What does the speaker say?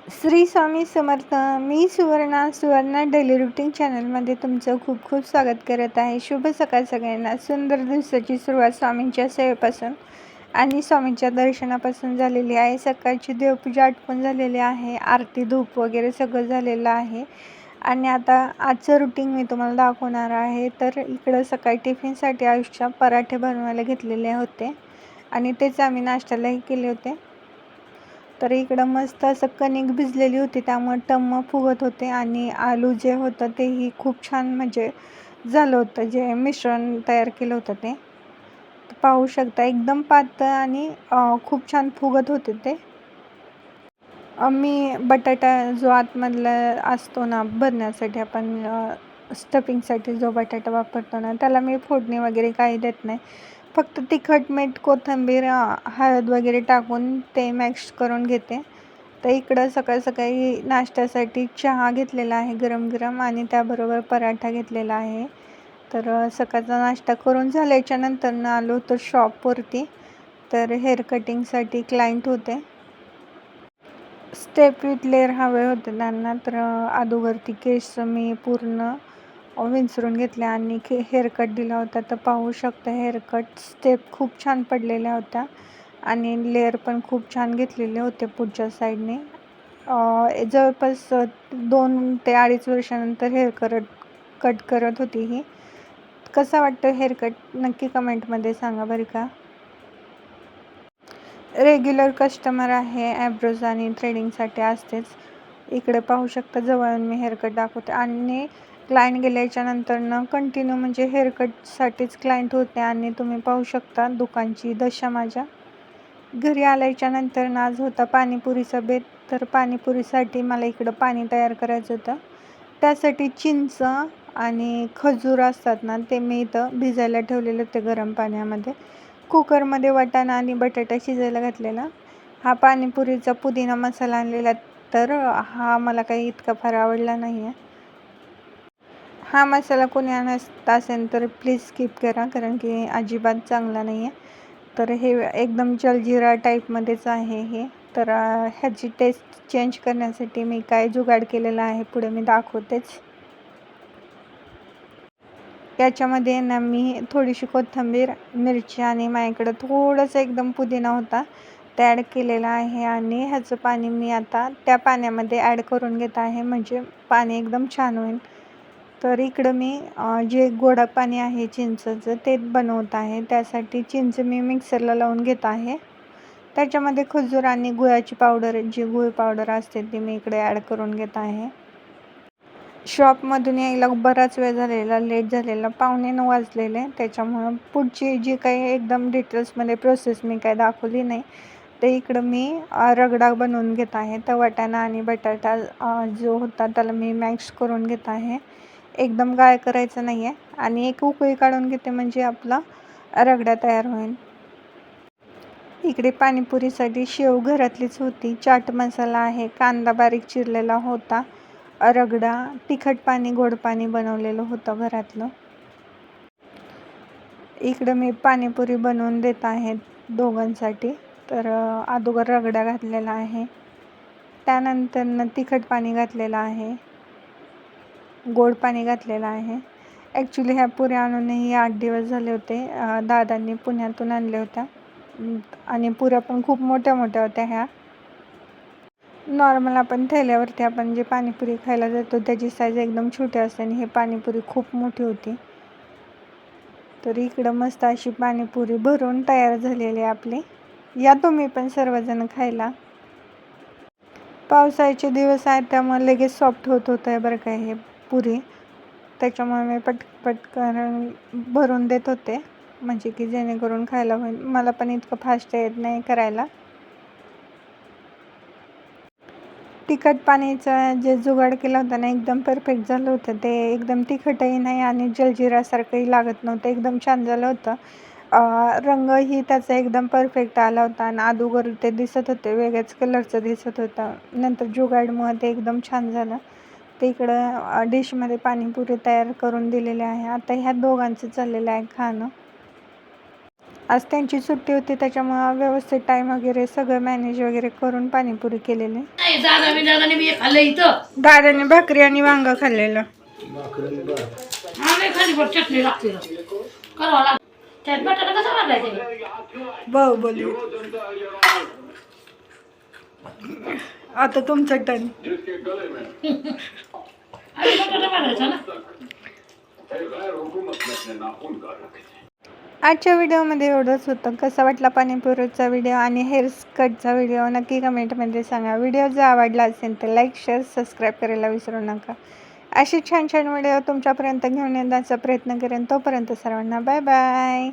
श्री स्वामी समर्थ मी Suvarna Suvarna daily routine चॅनलमध्ये तुमचं खूप खूप स्वागत करत आहे. शुभ सकाळ सगळ्यांना. सुंदर दिवसाची सुरुवात स्वामींच्या सेवेपासून आणि स्वामींच्या दर्शनापासून झालेली आहे. सकाळची देवपूजा आटपून झालेली आहे. आरती धूप वगैरे सगळं झालेलं आहे. आणि आता आजचं रुटीन मी तुम्हाला दाखवणार आहे. तर इकडं सकाळी टिफिनसाठी आयुष्या पराठे बनवायला घेतलेले होते. आणि तेच आम्ही नाश्त्यालाही केले होते. तर इकडं मस्त असं कणिक भिजलेली होती त्यामुळे टम्म फुगत होते आणि आलू जे होतं तेही खूप छान म्हणजे झालं होतं जे मिश्रण तयार केलं होतं ते. पाहू शकता एकदम पातळ आणि खूप छान फुगत होते ते. मी बटाटा जो आतमधला असतो ना भरण्यासाठी आपण स्टफिंगसाठी जो बटाटा वापरतो ना त्याला मी फोडणी वगैरे काही देत नाही. फक्त तिखट मीठ कोथिंबीर हळद वगैरे टाकून ते मॅक्स करून घेते. तर इकडं सकाळ सकाळी नाश्त्यासाठी चहा घेतलेला आहे गरम गरम आणि त्याबरोबर पराठा घेतलेला आहे. तर सकाळचा नाश्ता करून झाल्याच्यानंतर आलो तर शॉपवरती तर हेअर कटिंगसाठी क्लायंट होते. स्टेप विथ लेअर हवे होते त्यांना तर अगोदरती केस मी पूर्ण विंचरून घेतल्या आणि खे हेअरकट दिला होता. तर पाहू शकता हेअरकट स्टेप खूप छान पडलेल्या होत्या आणि लेअर पण खूप छान घेतलेले होते पुढच्या साईडने जवळपास दोन ते अडीच वर्षानंतर हेअर करत कट करत होती ही. कसा वाटतं हेअरकट नक्की कमेंटमध्ये सांगा बरं का. रेग्युलर कस्टमर आहे ॲब्रोज आणि थ्रेडिंगसाठी असतेच. इकडे पाहू शकता जवळून मी हेअरकट दाखवते. आणि क्लायंट गेल्याच्यानंतर कंटिन्यू म्हणजे हेअरकटसाठीच क्लायंट होते आणि तुम्ही पाहू शकता दुकानची दशा माझ्या. घरी आल्याच्यानंतर ना आज होता पाणीपुरीचा बेत तर पाणीपुरीसाठी मला इकडं पाणी तयार करायचं होतं. त्यासाठी चिंच आणि खजूर असतात ना ते मी इथं भिजायला ठेवलेले होते गरम पाण्यामध्ये. कुकरमध्ये वाटाणा आणि बटाटा शिजायला घातलेला. हा पाणीपुरीचा पुदिना मसाला आणलेला तर हा मला काही इतका फार आवडला नाही आहे हा मसाला कोणी आणत असेल तर प्लीज स्किप करा कारण की अजिबात चांगला नाही आहे तर हे एकदम जलजिरा टाईपमध्येच आहे हे. तर ह्याची टेस्ट चेंज करण्यासाठी मी काय जुगाड केलेला आहे पुढे मी दाखवतेच. याच्यामध्ये ना मी थोडीशी कोथिंबीर मिरची आणि माझ्याकडं थोडंसं एकदम पुदिना होता ते ॲड केलेला आहे आणि ह्याचं पाणी मी आता त्या पाण्यामध्ये ॲड करून घेत आहे म्हणजे पाणी एकदम छान होईल. तर इकडं मी जे गोडा पाणी आहे चिंचचं ते बनवत आहे. त्यासाठी चिंच मी मिक्सरला लावून घेत आहे. त्याच्यामध्ये खजूर आणि गुळाची पावडर जी गुळ पावडर असते ती मी इकडे ॲड करून घेत आहे. शॉपमधून यायला बराच वेळ झालेला लेट झालेला पाहुणे न वाजलेले. त्याच्यामुळं पुढची जी काही एकदम डिटेल्समध्ये प्रोसेस मी काय दाखवली नाही. ते इकडं मी रगडा बनवून घेत आहे. तर वाटाणा आणि बटाटा जो होता त्याला मी मॅक्स करून घेत आहे. एकदम गाळ करायचं नाही आहे आणि एक उकळी काढून घेते म्हणजे आपला रगडा तयार होईल. इकडे पाणीपुरीसाठी शेव घरातलीच होती. चाट मसाला आहे. कांदा बारीक चिरलेला होता. रगडा तिखट पाणी गोड पाणी बनवलेलं होतं घरातलं. इकडं मी पाणीपुरी बनवून देत आहे दोघांसाठी. तर अगोदर रगडा घातलेला आहे. त्यानंतर तिखट पाणी घातलेलं आहे. गोड पाणी घातलेलं आहे. ॲक्च्युली ह्या पुऱ्या आणूनही आठ दिवस झाले होते. दादांनी पुण्यातून आणल्या होत्या. आणि पुऱ्या पण खूप मोठ्या मोठ्या होत्या ह्या. नॉर्मल आपण थैल्यावरती आपण जे पाणीपुरी खायला जातो त्याची साईज एकदम छोटी असते आणि हे पाणीपुरी खूप मोठी होती. तर इकडं मस्त अशी पाणीपुरी भरून तयार झालेली आहे आपली. या तुम्ही पण सर्वजण खायला. पावसाळ्याचे दिवस आहेत त्यामुळे लगेच सॉफ्ट होत होतं आहे बरं काय हे. पुरी. त्याच्यामुळे मी पट पटकन भरून देत होते. म्हणजे की जेणेकरून खायला होईल. मला पण इतकं फास्ट येत नाही करायला. तिखट पाण्याचं जे जुगाड केलं होतं ना एकदम परफेक्ट झालं होतं. ते एकदम तिखटही नाही आणि जलजिरासारखंही लागत नव्हतं. एकदम छान झालं होतं. रंगही त्याचा एकदम परफेक्ट आला होता आणि अगोदर ते दिसत होते. वेगळ्याच कलरचं दिसत होतं. नंतर जुगाडमुळं ते एकदम छान झालं. ते इकडं डिशमध्ये पाणीपुरी तयार करून दिलेले आहे. आता ह्या दोघांचं चाललेलं आहे खाणं. आज त्यांची सुट्टी होती त्याच्यामुळं व्यवस्थित टाईम वगैरे सगळं मॅनेज वगैरे करून पाणीपुरी केलेली. दादाने भाकरी आणि वांग खाल्लेलं. बोली आता तुमचं टन आजच्या व्हिडिओमध्ये एवढंच होतं. कसा वाटला पाणीपुरीचा व्हिडिओ आणि हेअर कटचा व्हिडिओ नक्की कमेंटमध्ये सांगा. व्हिडिओ जर आवडला असेल तर लाईक शेअर सबस्क्राईब करायला विसरू नका. असे छान छान व्हिडिओ तुमच्यापर्यंत घेऊन येण्याचा प्रयत्न करेन. तोपर्यंत सर्वांना बाय बाय